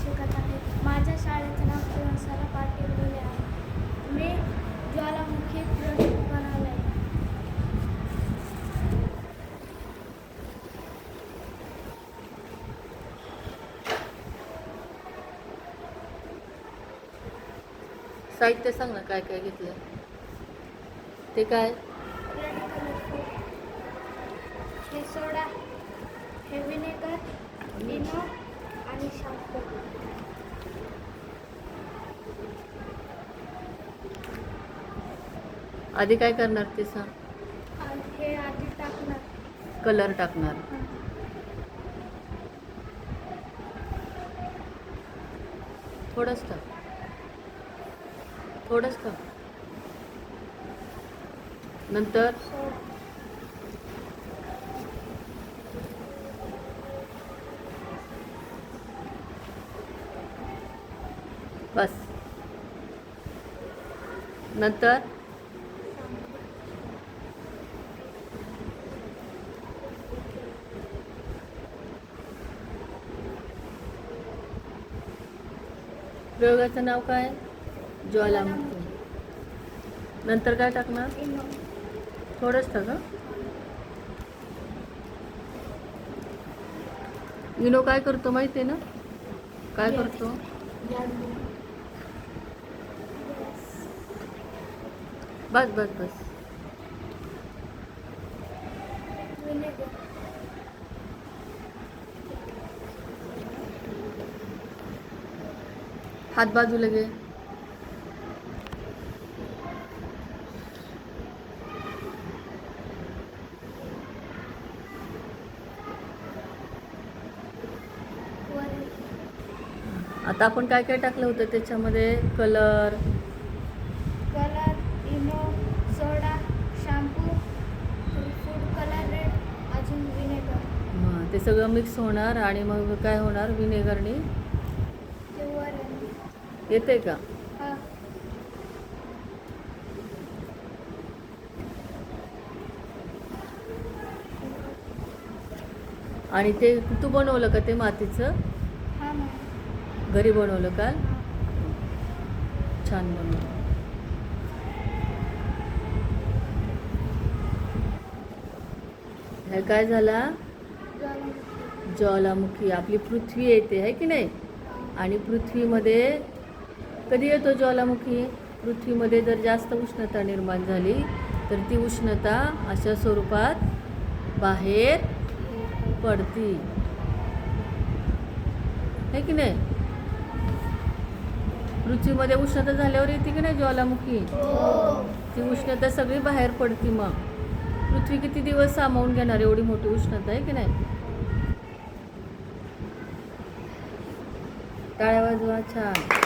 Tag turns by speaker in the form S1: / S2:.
S1: शिकत आहे. माझ्या शाळेचे नाव किरणसरा पाटील बोले आहे. मी ज्वालामुखी प्रोजेक्ट बनवला आहे
S2: साहित्य सांग ना काय काय घेतलं ते काय?
S1: हे सोडा. हे विनेगर इनो आणि शॅम्पू
S2: आधी काय करणार ते सांग.
S1: आणि हे आधी टाकणार.
S2: कलर टाकणार. थोडंच टाक. थोडंच टाक. नंतर? बस. नंतर? प्रयोगाचं नाव काय? ज्वालामुखी. नंतर काय टाकणार? थोडंच टाक इनो काय करतो माहिती आहे ना? काय करतो? बस बस बस
S1: विनेगर
S2: हात बाजूला घे आता आपण काय काय टाकलं होतं त्याच्यामध्ये? Colour.
S1: Colour Eno soda shampoo food colour red अजून विनेगर.
S2: ते सगळं मिक्स होणार आणि मग काय होणार? विनेगरनी?
S1: ते वर
S2: येते का? आणि ते तू बनवलं का ते मातीचं?
S1: हा
S2: घरी बनवलं का?
S1: हा.
S2: छान बनवलं. हे काय झाला? ज्वालामुखी. आपली पृथ्वी येते आहे की नाही? आणि पृथ्वीमध्ये कधी येतो ज्वालामुखी? पृथ्वीमध्ये जर जास्त उष्णता निर्माण झाली तर ती उष्णता अशा स्वरूपात बाहेर पडती. आहे की नाही? पृथ्वीमध्ये उष्णता झाल्यावर येते की नाही ज्वालामुखी? ती उष्णता सगळी बाहेर पडती मग. पृथ्वी किती दिवस सामावून घेणार एवढी मोठी उष्णता आहे की नाही? टाळ्या वाजवा छान.